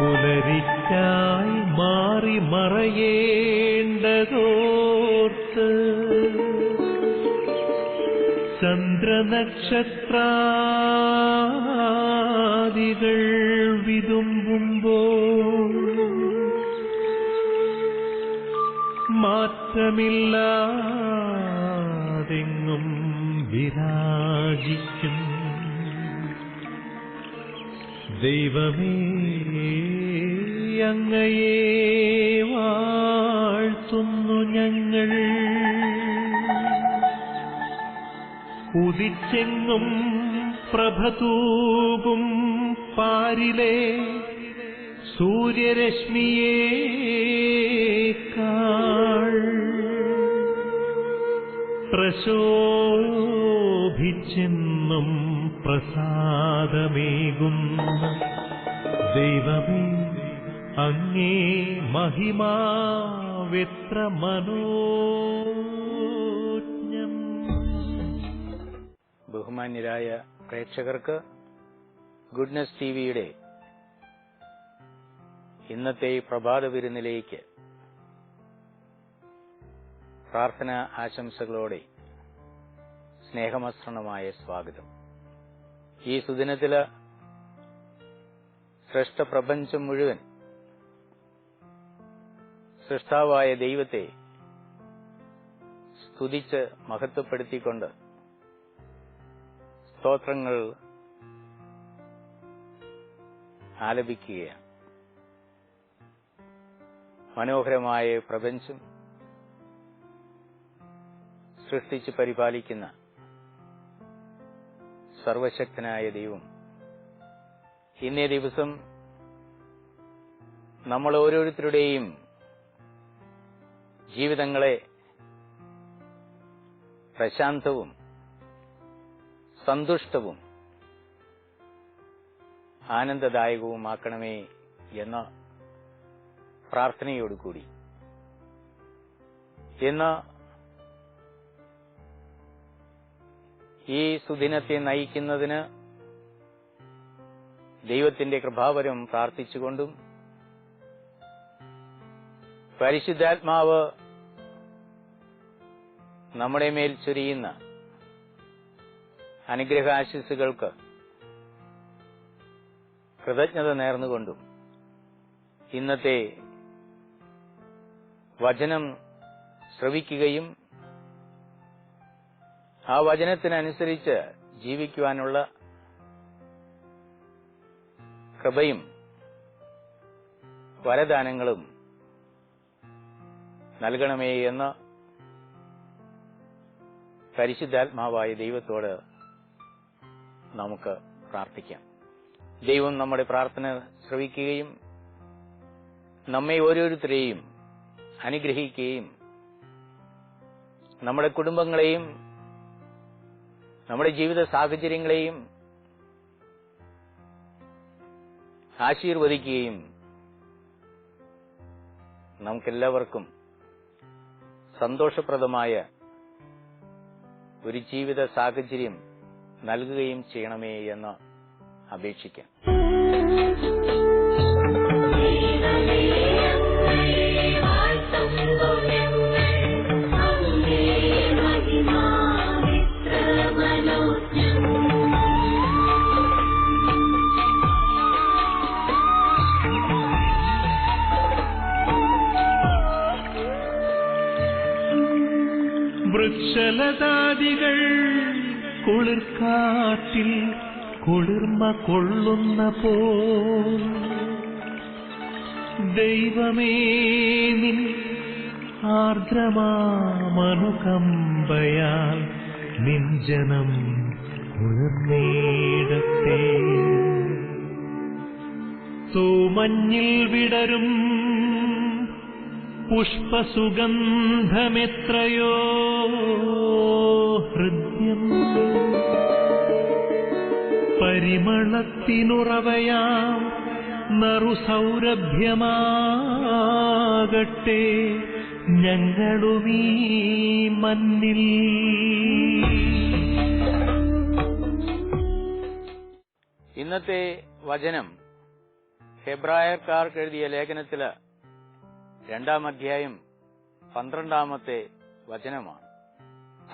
പുലരിക്കായി മാറി മറയേണ്ടതോർത്ത് ചന്ദ്രനക്ഷത്രാദികൾ വിതുമ്പുമ്പോൾ മാറ്റമില്ലാതെങ്ങും വിരാജിക്കും. ദൈവമേ അങ്ങയെ വാഴ്ത്തുന്നു ഞങ്ങൾ. ഉദിച്ചെങ്ങും പ്രഭതൂകും പാരിലെ സൂര്യരശ്മിയേക്കാൾ പ്രശോഭിച്ചെന്നും പ്രസാദമേകുന്ന ദൈവമേ അങ്ങേ മഹിമാവെത്ര മനോജ്ഞം ബഹുമാന്യരായ പ്രേക്ഷകർക്ക് ഗുഡ്നസ് ടിവിയുടെ ഇന്നത്തെ ഈ പ്രഭാത വിരുന്നിലേക്ക് പ്രാർത്ഥന ആശംസകളോടെ സ്നേഹമസൃണമായ സ്വാഗതം. ഈ സുദിനത്തിൽ ശ്രേഷ്ഠ പ്രപഞ്ചം മുഴുവൻ സൃഷ്ടാവായ ദൈവത്തെ സ്തുതിച്ച് മഹത്വപ്പെടുത്തിക്കൊണ്ട് സ്തോത്രങ്ങൾ ആലപിക്കുകയാണ്. മനോഹരമായ പ്രപഞ്ചം സൃഷ്ടിച്ച് പരിപാലിക്കുന്ന സർവശക്തനായ ദൈവം. ഇന്നേ ദിവസം നമ്മൾ ഓരോരുത്തരുടെയും ജീവിതങ്ങളെ പ്രശാന്തവും സന്തുഷ്ടവും ആനന്ദദായകവുമാക്കണമേ എന്ന പ്രാർത്ഥനയോടുകൂടി. ഇന്ന് ഈ സുദിനത്തെ നയിക്കുന്നതിന് ദൈവത്തിന്റെ കൃപാവരം പ്രാർത്ഥിച്ചുകൊണ്ടും പരിശുദ്ധാത്മാവ് നമ്മുടെ മേൽ ചൊരിയുന്ന അനുഗ്രഹാശിസുകൾക്ക് കൃതജ്ഞത നേർന്നുകൊണ്ടും ഇന്നത്തെ വചനം ശ്രവിക്കുകയും ആ വചനത്തിനനുസരിച്ച് ജീവിക്കുവാനുള്ള കൃപയും വരദാനങ്ങളും നൽകണമേ എന്ന് പരിശുദ്ധാത്മാവായ ദൈവത്തോട് നമുക്ക് പ്രാർത്ഥിക്കാം. ദൈവം നമ്മുടെ പ്രാർത്ഥന ശ്രവിക്കുകയും നമ്മെ ഓരോരുത്തരെയും അനുഗ്രഹിക്കുകയും നമ്മുടെ കുടുംബങ്ങളെയും നമ്മുടെ ജീവിത സാഹചര്യങ്ങളെയും ആശീർവദിക്കുകയും നമുക്കെല്ലാവർക്കും സന്തോഷപ്രദമായ ഒരു ജീവിത സാഹചര്യം നൽകുകയും ചെയ്യണമേ എന്ന് അപേക്ഷിക്കാം. വൃക്ഷലതാദികൾ കുളിർക്കാട്ടിൽ കുളിർമ കൊള്ളുന്ന പോ ദൈവമേ നിൻ ആർദ്രമാമനുകമ്പയാൽ നിഞ്ജനം ജനം കുളിർന്നേടത്തെ തൂമഞ്ഞിൽ വിടരും പുഷ്പസുഗന്ധമെത്രയോ. ഹൃദ്യം. പരിമളത്തിനുറവയാം നറുസൗരഭ്യമാകട്ടെ ഞങ്ങളുമീ മന്നിൽ ഇന്നത്തെ വചനം ഹെബ്രായക്കാർക്ക് എഴുതിയ ലേഖനത്തിൽ രണ്ടാം അധ്യായം പന്ത്രണ്ടാമത്തെ വചനമാണ്.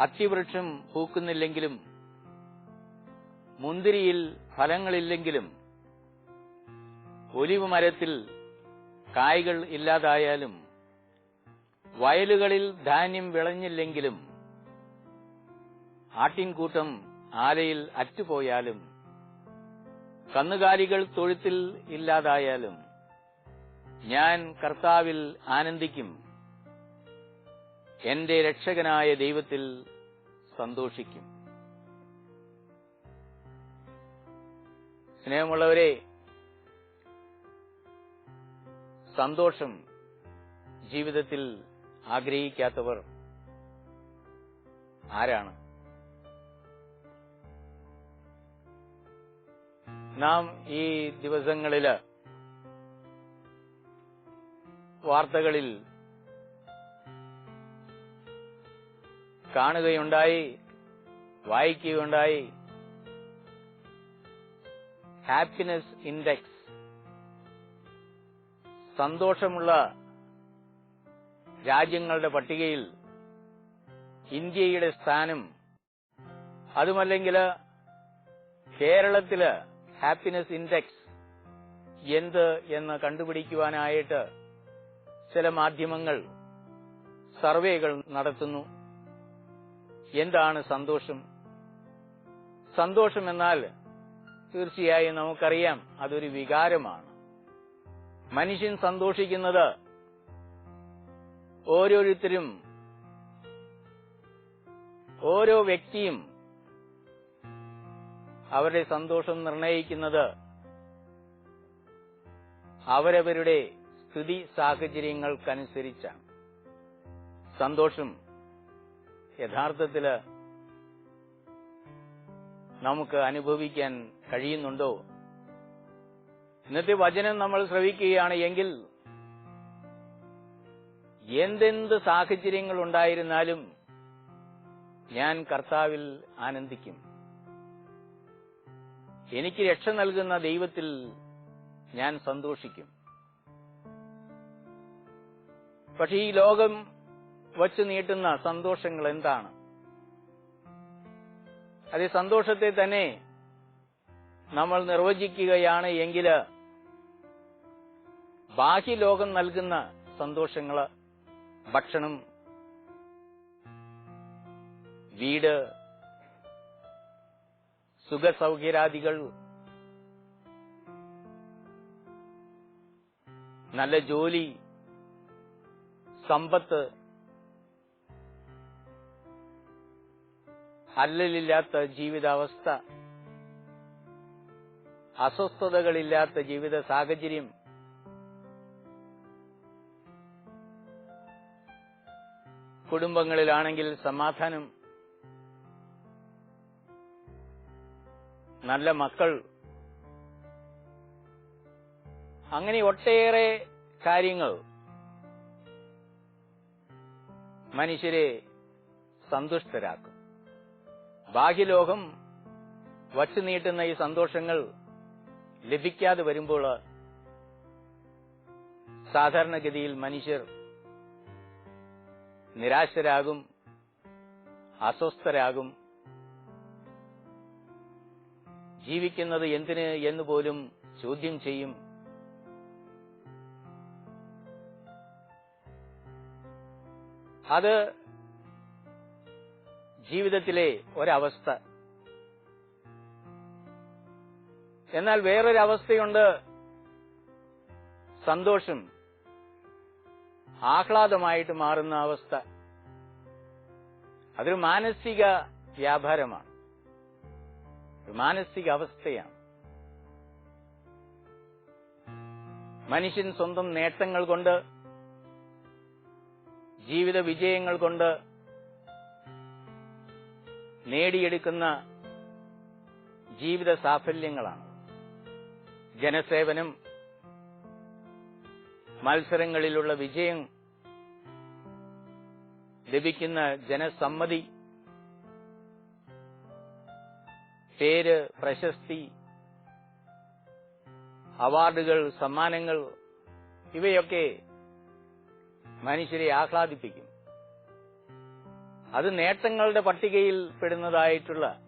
അത്തിവൃക്ഷം പൂക്കുന്നില്ലെങ്കിലും മുന്തിരിയിൽ ഫലങ്ങളില്ലെങ്കിലും ഒലിവ് മരത്തിൽ കായ്കൾ ഇല്ലാതായാലും വയലുകളിൽ ധാന്യം വിളഞ്ഞില്ലെങ്കിലും ആട്ടിൻകൂട്ടം ആലയിൽ അറ്റുപോയാലും കന്നുകാലികൾ തൊഴുത്തിൽ ഇല്ലാതായാലും ഞാൻ കർത്താവിൽ ആനന്ദിക്കും. എന്റെ രക്ഷകനായ ദൈവത്തിൽ സന്തോഷിക്കും. സ്നേഹമുള്ളവരെ സന്തോഷം ജീവിതത്തിൽ ആഗ്രഹിക്കാത്തവർ ആരാണ്? നാം ഈ ദിവസങ്ങളിൽ വാർത്തകളിൽ കാണുകയുണ്ടായി വായിക്കുകയുണ്ടായി. ഹാപ്പിനെസ് ഇൻഡെക്സ് സന്തോഷമുള്ള രാജ്യങ്ങളുടെ പട്ടികയിൽ ഇന്ത്യയുടെ സ്ഥാനം. അതുമല്ലെങ്കിൽ കേരളത്തിൽ ഹാപ്പിനെസ് ഇൻഡെക്സ് എന്ത് എന്ന് കണ്ടുപിടിക്കുവാനായിട്ട് ചില മാധ്യമങ്ങൾ സർവേകൾ നടത്തുന്നു. എന്താണ് സന്തോഷം? സന്തോഷം എന്നാൽ തീർച്ചയായും നമുക്കറിയാം അതൊരു വികാരമാണ്. മനുഷ്യൻ സന്തോഷിക്കുന്നത് ഓരോരുത്തരും ഓരോ വ്യക്തിയും അവരുടെ സന്തോഷം നിർണയിക്കുന്നത് അവരവരുടെ സ്ഥിതി സാഹചര്യങ്ങൾക്കനുസരിച്ചാണ്. സന്തോഷം യഥാർത്ഥത്തിൽ നമുക്ക് അനുഭവിക്കാൻ കഴിയുന്നുണ്ടോ? ഇന്നത്തെ വചനം നമ്മൾ ശ്രവിക്കുകയാണ് എങ്കിൽ എന്തെന്ത് സാഹചര്യങ്ങൾ ഉണ്ടായിരുന്നാലും ഞാൻ കർത്താവിൽ ആനന്ദിക്കും. എനിക്ക് രക്ഷ നൽകുന്ന ദൈവത്തിൽ ഞാൻ സന്തോഷിക്കും. പക്ഷേ ഈ ലോകം വച്ചു നീട്ടുന്ന സന്തോഷങ്ങൾ എന്താണ്? അത് സന്തോഷത്തെ തന്നെ നമ്മൾ നിർവചിക്കുകയാണ് എങ്കിൽ ബാഹ്യലോകം നൽകുന്ന സന്തോഷങ്ങൾ ഭക്ഷണം വീട് സുഖസൗകര്യാദികൾ നല്ല ജോലി സമ്പത്ത് അല്ലലില്ലാത്ത ജീവിതാവസ്ഥ. അസ്വസ്ഥതകളില്ലാത്ത ജീവിത സാഹചര്യം. കുടുംബങ്ങളിലാണെങ്കിൽ സമാധാനം. നല്ല മക്കൾ. അങ്ങനെ ഒട്ടേറെ കാര്യങ്ങൾ. മനുഷ്യരെ സന്തുഷ്ടരാക്കും. ബാഹ്യലോകം വച്ചു നീട്ടുന്ന ഈ സന്തോഷങ്ങൾ ലഭിക്കാതെ വരുമ്പോൾ സാധാരണഗതിയിൽ മനുഷ്യർ നിരാശരാകും അസ്വസ്ഥരാകും. ജീവിക്കുന്നത് എന്തിന് എന്ന് പോലും ചോദ്യം ചെയ്യും. അത് ജീവിതത്തിലെ ഒരവസ്ഥ. എന്നാൽ വേറൊരവസ്ഥയുണ്ട് സന്തോഷം. ആഹ്ലാദമായിട്ട് മാറുന്ന അവസ്ഥ. അതൊരു മാനസിക വ്യാപാരമാണ്. മാനസിക അവസ്ഥയാണ്. മനുഷ്യൻ സ്വന്തം നേട്ടങ്ങൾ കൊണ്ട് ജീവിത വിജയങ്ങൾ കൊണ്ട് നേടിയെടുക്കുന്ന ജീവിത സാഫല്യങ്ങളാണ്. ജനസേവനം മത്സരങ്ങളിലുള്ള വിജയം ലഭിക്കുന്ന ജനസമ്മതി പേര് പ്രശസ്തി അവാർഡുകൾ സമ്മാനങ്ങൾ ഇവയൊക്കെ മനുഷ്യരെ ആഹ്ലാദിപ്പിക്കും. അത് നേട്ടങ്ങളുടെ പട്ടികയിൽ പെടുന്നതായിട്ടുള്ള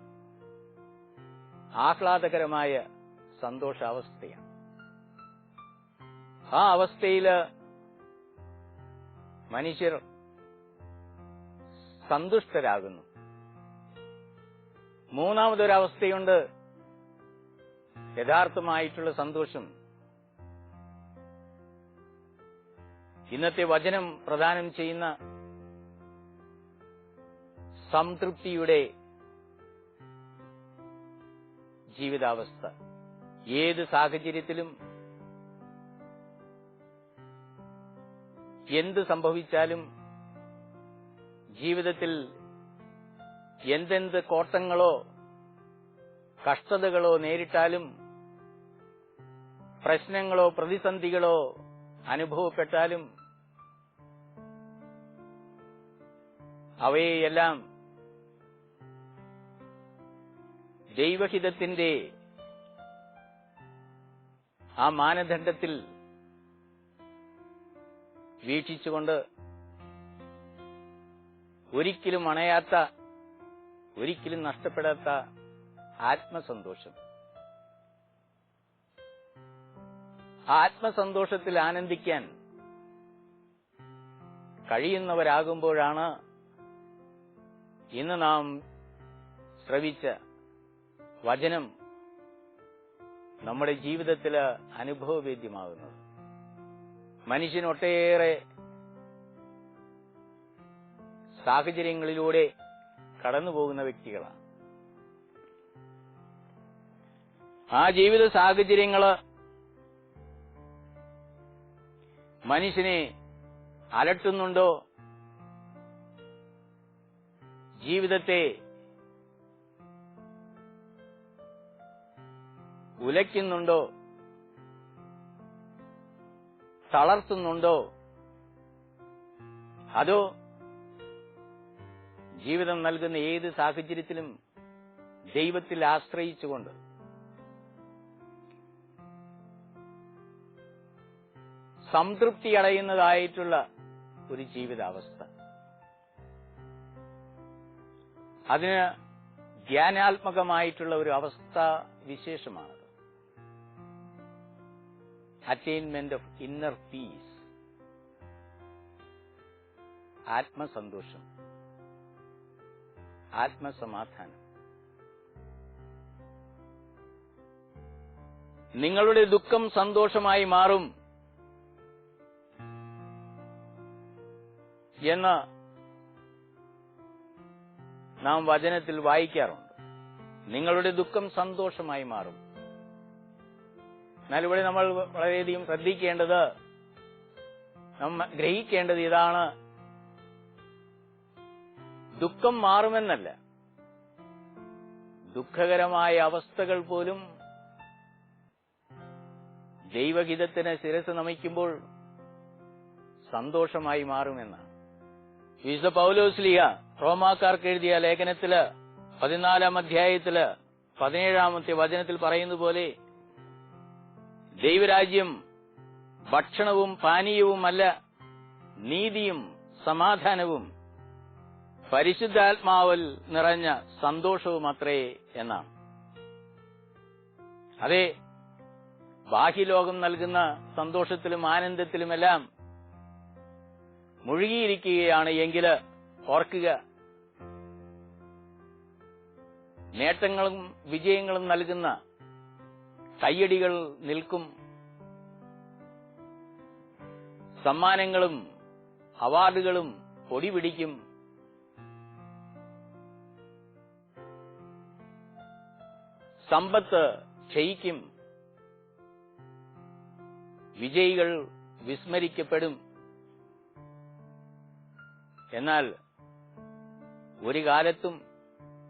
ആഹ്ലാദകരമായ സന്തോഷാവസ്ഥയാണ്. ആ അവസ്ഥയിൽ മനുഷ്യർ സന്തുഷ്ടരാകുന്നു. മൂന്നാമതൊരവസ്ഥയുണ്ട് യഥാർത്ഥമായിട്ടുള്ള സന്തോഷം. ഇന്നത്തെ വചനം പ്രദാനം ചെയ്യുന്ന സംതൃപ്തിയുടെ ജീവിതാവസ്ഥ. ഏത് സാഹചര്യത്തിലും എന്ത് സംഭവിച്ചാലും ജീവിതത്തിൽ എന്തെന്ത് കോട്ടങ്ങളോ കഷ്ടതകളോ നേരിട്ടാലും പ്രശ്നങ്ങളോ പ്രതിസന്ധികളോ അനുഭവപ്പെട്ടാലും അവയെയെല്ലാം ദൈവഹിതത്തിന്റെ ആ മാനദണ്ഡത്തിൽ വീക്ഷിച്ചുകൊണ്ട് ഒരിക്കലും അണയാത്ത ഒരിക്കലും നഷ്ടപ്പെടാത്ത ആത്മസന്തോഷം. ആത്മസന്തോഷത്തിൽ ആനന്ദിക്കാൻ കഴിയുന്നവരാകുമ്പോഴാണ് ഇന്ന് നാം ശ്രവിച്ച വചനം നമ്മുടെ ജീവിതത്തിൽ അനുഭവവേദ്യമാകുന്നത്. മനുഷ്യൻ ഒട്ടേറെ സാഹചര്യങ്ങളിലൂടെ കടന്നുപോകുന്ന വ്യക്തികളാണ്. ആ ജീവിത സാഹചര്യങ്ങൾ മനുഷ്യനെ അലട്ടുന്നുണ്ടോ? ജീവിതത്തെ ഉലയ്ക്കുന്നുണ്ടോ? തളർത്തുന്നുണ്ടോ? അതോ ജീവിതം നൽകുന്ന ഏത് സാഹചര്യത്തിലും ദൈവത്തിൽ ആശ്രയിച്ചുകൊണ്ട്? സംതൃപ്തി അടയുന്നതായിട്ടുള്ള ഒരു ജീവിതാവസ്ഥ. അതിന് ധ്യാനാത്മകമായിട്ടുള്ള ഒരു അവസ്ഥ വിശേഷമാണത് അറ്റൈൻമെന്റ് ഓഫ് ഇന്നർ പീസ് ആത്മസന്തോഷം ആത്മസമാധാനം. നിങ്ങളുടെ ദുഃഖം സന്തോഷമായി മാറും എന്ന് നാം വചനത്തിൽ വായിക്കാറുണ്ട്. നിങ്ങളുടെ ദുഃഖം സന്തോഷമായി മാറും. എന്നാൽ ഇവിടെ നമ്മൾ വളരെയധികം ശ്രദ്ധിക്കേണ്ടത് നമ്മ ഗ്രഹിക്കേണ്ടത് ഇതാണ്. ദുഃഖം മാറുമെന്നല്ല. ദുഃഖകരമായ അവസ്ഥകൾ പോലും ദൈവഹിതത്തിന് ശിരസ് നമിക്കുമ്പോൾ സന്തോഷമായി മാറുമെന്നാണ്. വിശുദ്ധ പൗലോസ്ലിയ റോമാക്കാർക്ക് എഴുതിയ ലേഖനത്തിൽ പതിനാലാം അധ്യായത്തിൽ പതിനേഴാമത്തെ വചനത്തിൽ പറയുന്നത് പോലെ ദൈവരാജ്യം ഭക്ഷണവും പാനീയവുമല്ല നീതിയും സമാധാനവും. പരിശുദ്ധാത്മാവൽ നിറഞ്ഞ സന്തോഷവും അത്രേ എന്നാണ്. അതെ ബാഹ്യലോകം നൽകുന്ന സന്തോഷത്തിലും ആനന്ദത്തിലുമെല്ലാം മുഴുകിയിരിക്കുകയാണ് എങ്കിൽ ഓർക്കുക നേട്ടങ്ങളും വിജയങ്ങളും നൽകുന്ന കയ്യടികൾ നിൽക്കും. സമ്മാനങ്ങളും അവാർഡുകളും പൊടി പിടിക്കും സമ്പത്ത് ക്ഷയിക്കും. വിജയികൾ വിസ്മരിക്കപ്പെടും. എന്നാൽ ഒരു കാലത്തും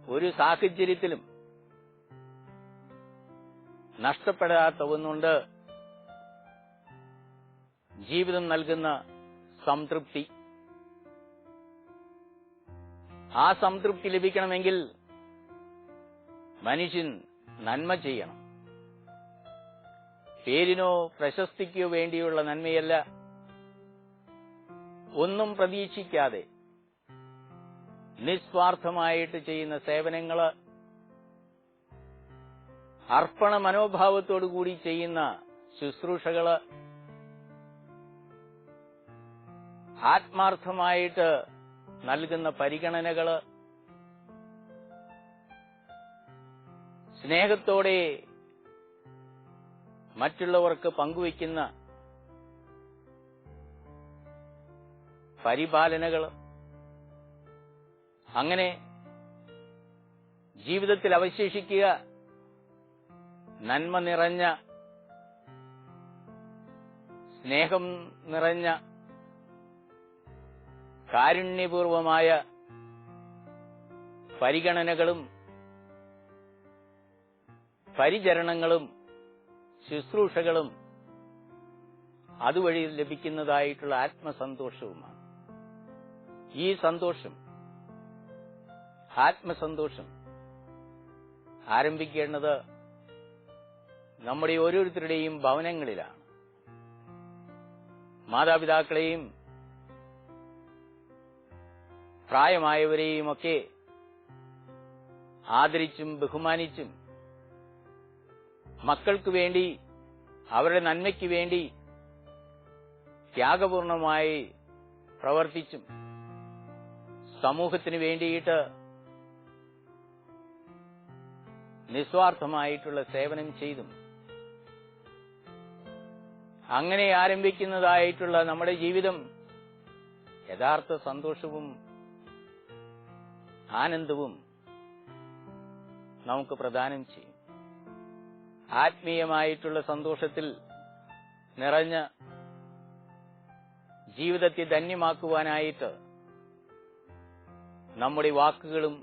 ഒരു സാഹചര്യത്തിലും നഷ്ടപ്പെടാത്ത ഒന്നുണ്ട് ജീവിതം നൽകുന്ന സംതൃപ്തി. ആ സംതൃപ്തി ലഭിക്കണമെങ്കിൽ മനുഷ്യൻ നന്മ ചെയ്യണം. പേരിനോ പ്രശസ്തിക്കോ വേണ്ടിയുള്ള നന്മയല്ല. ഒന്നും പ്രതീക്ഷിക്കാതെ നിസ്വാർത്ഥമായിട്ട് ചെയ്യുന്ന സേവനങ്ങൾ അർപ്പണ മനോഭാവത്തോടു കൂടി ചെയ്യുന്ന ശുശ്രൂഷകൾ ആത്മാർത്ഥമായിട്ട് നൽകുന്ന പരിഗണനകൾ സ്നേഹത്തോടെ മറ്റുള്ളവർക്ക് പങ്കുവയ്ക്കുന്ന പരിപാലനകൾ അങ്ങനെ ജീവിതത്തിൽ അവശേഷിക്കുക നന്മ നിറഞ്ഞ സ്നേഹം നിറഞ്ഞ കാരുണ്യപൂർവമായ പരിഗണനകളും പരിചരണങ്ങളും ശുശ്രൂഷകളും അതുവഴി ലഭിക്കുന്നതായിട്ടുള്ള ആത്മസന്തോഷവുമാണ്. ഈ സന്തോഷം ആത്മസന്തോഷം ആരംഭിക്കേണ്ടത് നമ്മുടെ ഓരോരുത്തരുടെയും ഭവനങ്ങളിലാണ്. മാതാപിതാക്കളെയും പ്രായമായവരെയുമൊക്കെ ആദരിച്ചും ബഹുമാനിച്ചും മക്കൾക്ക് വേണ്ടി അവരുടെ നന്മയ്ക്ക് വേണ്ടി ത്യാഗപൂർണമായി പ്രവർത്തിച്ചും സമൂഹത്തിന് വേണ്ടിയിട്ട് നിസ്വാർത്ഥമായിട്ടുള്ള സേവനം ചെയ്തും അങ്ങനെ ആരംഭിക്കുന്നതായിട്ടുള്ള നമ്മുടെ ജീവിതം യഥാർത്ഥ സന്തോഷവും ആനന്ദവും നമുക്ക് പ്രദാനം ചെയ്യും. ആത്മീയമായിട്ടുള്ള സന്തോഷത്തിൽ നിറഞ്ഞ ജീവിതത്തെ ധന്യമാക്കുവാനായിട്ട് നമ്മുടെ വാക്കുകളും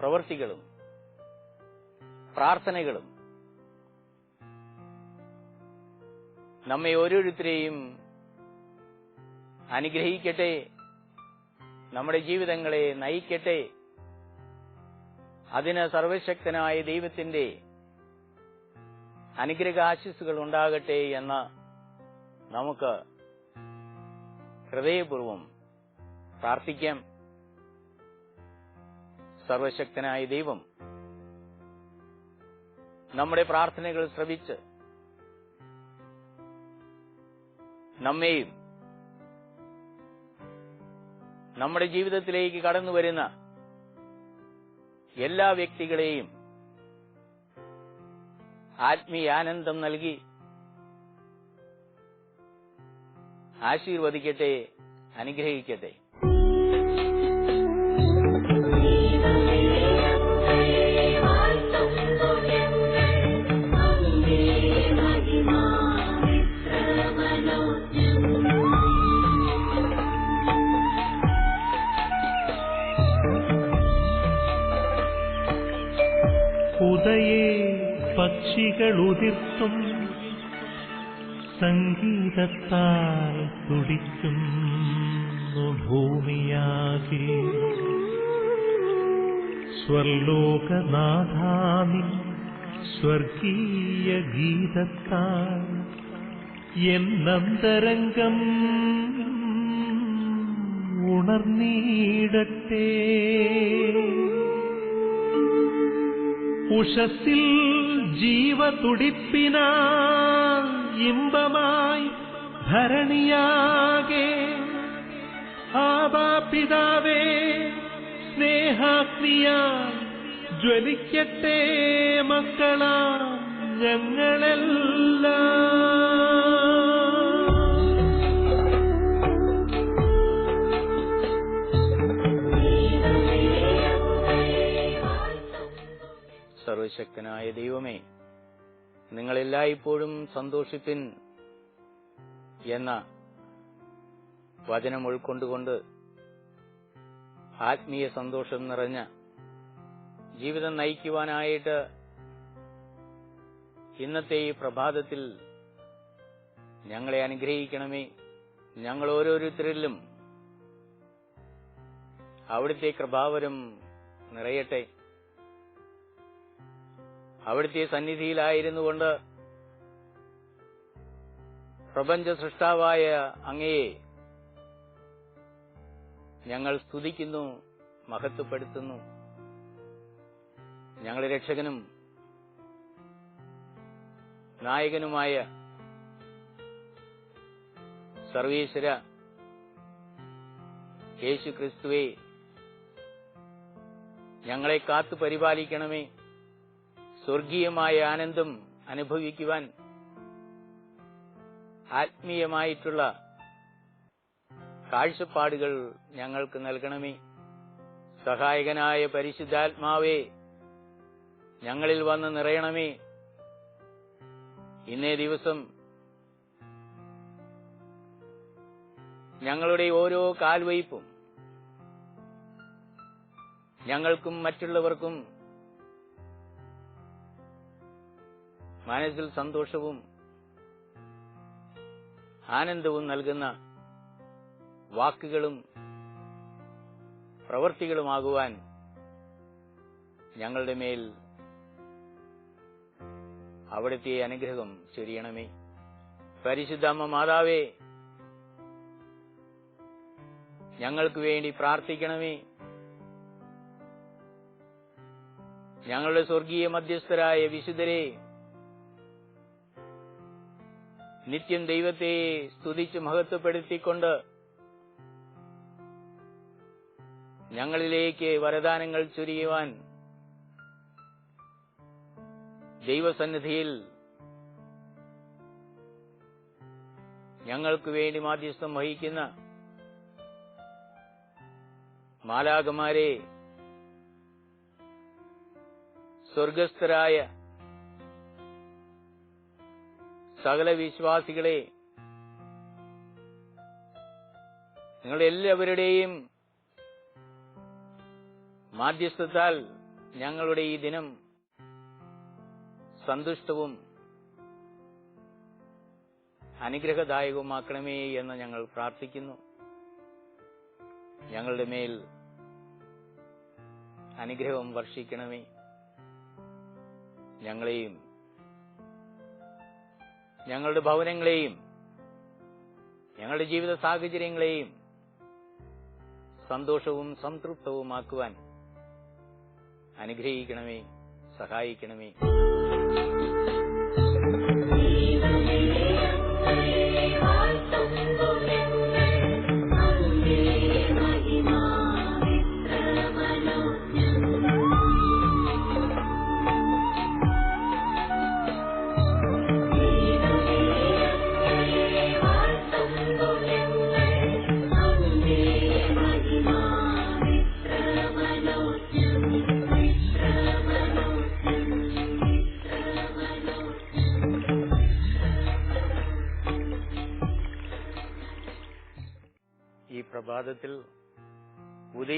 പ്രവൃത്തികളും പ്രാർത്ഥനകളും നമ്മെ ഓരോരുത്തരെയും അനുഗ്രഹിക്കട്ടെ. നമ്മുടെ ജീവിതങ്ങളെ നയിക്കട്ടെ. അതിന് സർവശക്തനായ ദൈവത്തിന്റെ അനുഗ്രഹാശിസുകൾ ഉണ്ടാകട്ടെ എന്ന് നമുക്ക് ഹൃദയപൂർവം പ്രാർത്ഥിക്കാം. സർവശക്തനായ ദൈവം നമ്മുടെ പ്രാർത്ഥനകൾ ശ്രവിച്ച് നമ്മെയും നമ്മുടെ ജീവിതത്തിലേക്ക് കടന്നു വരുന്ന എല്ലാ വ്യക്തികളെയും ആത്മീയാനന്ദം നൽകി ആശീർവദിക്കട്ടെ അനുഗ്രഹിക്കട്ടെ. പക്ഷികളുതിർത്തും സംഗീതത്താൽ തുടിക്കുന്നു ഭൂമിയാകെ. സ്വർലോകനാഥാമി സ്വർഗീയ ഗീതത്താൽ എന്നന്തരംഗം ഉണർന്നീടട്ടെ. ഉഷസ്സിൽ ജീവതുടിപ്പിന ഇമ്പമായി ധരണിയാകെ ആബാപിതാവേ സ്നേഹാത്മിയാ ജ്വലിക്കട്ടെ മക്കളാ ഞങ്ങളെല്ലാം. സർവശക്തനായ ദൈവമേ നിങ്ങളെല്ലായ്പ്പോഴും സന്തോഷിപ്പിൻ എന്ന വചനം ഉൾക്കൊണ്ടുകൊണ്ട് ആത്മീയ സന്തോഷം നിറഞ്ഞ ജീവിതം നയിക്കുവാനായിട്ട് ഇന്നത്തെ ഈ പ്രഭാതത്തിൽ ഞങ്ങളെ അനുഗ്രഹിക്കണമേ. ഞങ്ങൾ ഓരോരുത്തരിലും അവിടുത്തെ കൃപാവരം നിറയട്ടെ. അവിടുത്തെ സന്നിധിയിലായിരുന്നു കൊണ്ട് പ്രപഞ്ച സൃഷ്ടാവായ അങ്ങയെ ഞങ്ങൾ സ്തുതിക്കുന്നു മഹത്വപ്പെടുത്തുന്നു. ഞങ്ങളുടെ രക്ഷകനും നായകനുമായ സർവീശ്വര യേശു ക്രിസ്തുവെ ഞങ്ങളെ കാത്തു പരിപാലിക്കണമേ സ്വർഗീയമായ ആനന്ദം അനുഭവിക്കുവാൻ ആത്മീയമായിട്ടുള്ള കാഴ്ചപ്പാടുകൾ ഞങ്ങൾക്ക് നൽകണമേ. സഹായകനായ പരിശുദ്ധാത്മാവേ ഞങ്ങളിൽ വന്ന് നിറയണമേ. ഇന്നേ ദിവസം ഞങ്ങളുടെ ഓരോ കാൽവയ്പും ഞങ്ങൾക്കും മറ്റുള്ളവർക്കും മനസ്സിൽ സന്തോഷവും ആനന്ദവും നൽകുന്ന വാക്കുകളും പ്രവൃത്തികളുമാകുവാൻ ഞങ്ങളുടെ മേൽ അവിടുത്തെ അനുഗ്രഹം ചൊരിയണമേ. പരിശുദ്ധ അമ്മ മാതാവേ ഞങ്ങൾക്ക് വേണ്ടി പ്രാർത്ഥിക്കണമേ. ഞങ്ങളുടെ സ്വർഗീയ മധ്യസ്ഥരായ വിശുദ്ധരെ നിത്യം ദൈവത്തെ സ്തുതിച്ച് മഹത്വപ്പെടുത്തിക്കൊണ്ട് ഞങ്ങളിലേക്ക് വരദാനങ്ങൾ ചൊരിയുവാൻ ദൈവസന്നിധിയിൽ ഞങ്ങൾക്ക് വേണ്ടി മാധ്യസ്ഥം വഹിക്കുന്ന മാലാകമാരെ സ്വർഗസ്ഥരായ സകല വിശ്വാസികളെ നിങ്ങൾ എല്ലാവരുടെയും മാധ്യസ്ഥത്താൽ ഞങ്ങളുടെ ഈ ദിനം സന്തുഷ്ടവും അനുഗ്രഹദായകവുമാക്കണമേ എന്ന് ഞങ്ങൾ പ്രാർത്ഥിക്കുന്നു. ഞങ്ങളുടെ മേൽ അനുഗ്രഹം വർഷിക്കണമേ. ഞങ്ങളെയും ഞങ്ങളുടെ ഭവനങ്ങളെയും ഞങ്ങളുടെ ജീവിത സാഹചര്യങ്ങളെയും സന്തോഷവും സംതൃപ്തവുമാക്കുവാൻ അനുഗ്രഹിക്കണമേ സഹായിക്കണമേ.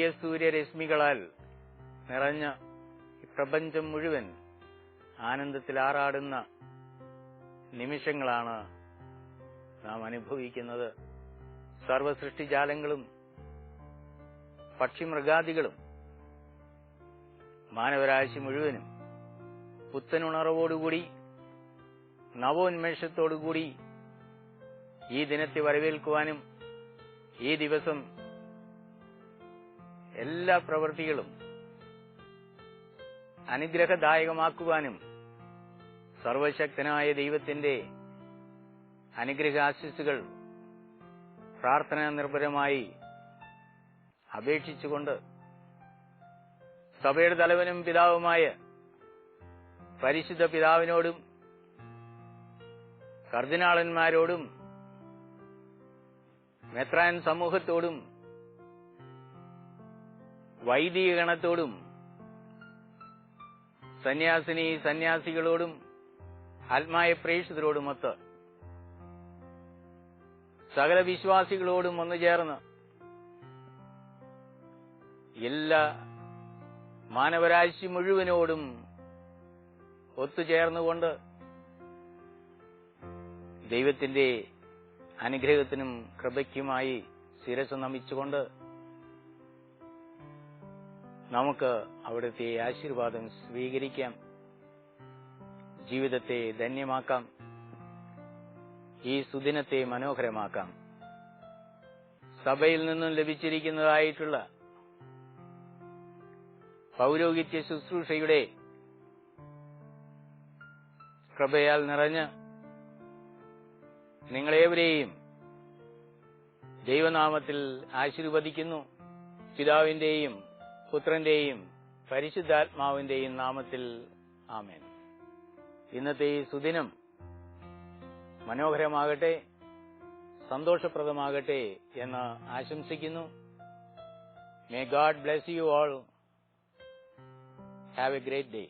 ഉദയസൂര്യരശ്മികളാൽ നിറഞ്ഞ ഈ പ്രപഞ്ചം മുഴുവൻ ആനന്ദത്തിൽ ആറാടുന്ന നിമിഷങ്ങളാണ് നാം അനുഭവിക്കുന്നത്. സർവസൃഷ്ടിജാലങ്ങളും പക്ഷിമൃഗാദികളും മാനവരാശി മുഴുവനും പുത്തനുണർവോടുകൂടി നവോന്മേഷത്തോടുകൂടി ഈ ദിനത്തെ വരവേൽക്കുവാനും ഈ ദിവസം എല്ലാ പ്രവൃത്തികളും അനുഗ്രഹദായകമാക്കുവാനും സർവശക്തനായ ദൈവത്തിന്റെ അനുഗ്രഹാശിസുകൾ പ്രാർത്ഥനാ നിർഭരമായി അപേക്ഷിച്ചുകൊണ്ട് സഭയുടെ തലവനും പിതാവുമായ പരിശുദ്ധ പിതാവിനോടും കർദിനാളന്മാരോടും മെത്രാൻ സമൂഹത്തോടും വൈദിക ഗണത്തോടും സന്യാസിനി സന്യാസികളോടും ആത്മായ പ്രേക്ഷിതരോടുമൊത്ത് സകല വിശ്വാസികളോടും ഒന്നു ചേർന്ന് എല്ലാ മാനവരാശി മുഴുവനോടും ഒത്തുചേർന്നുകൊണ്ട് ദൈവത്തിന്റെ അനുഗ്രഹത്തിനും കൃപയ്ക്കുമായി ശിരസ് നമിച്ചുകൊണ്ട് നമുക്ക് അവിടുത്തെ ആശീർവാദം സ്വീകരിക്കാം. ജീവിതത്തെ ധന്യമാക്കാം. ഈ സുദിനത്തെ മനോഹരമാക്കാം. സഭയിൽ നിന്നും ലഭിച്ചിരിക്കുന്നതായിട്ടുള്ള പൗരോഹിത്യ ശുശ്രൂഷയുടെ കൃപയാൽ നിറഞ്ഞ് നിങ്ങളേവരെയും ദൈവനാമത്തിൽ ആശീർവദിക്കുന്നു. പിതാവിന്റെയും പുത്രന്റെയും പരിശുദ്ധാത്മാവിന്റെയും നാമത്തിൽ ആമേൻ. ഇന്നത്തെ ഈ സുദിനം മനോഹരമാകട്ടെ സന്തോഷപ്രദമാകട്ടെ എന്ന് ആശംസിക്കുന്നു. May God bless you all have a great day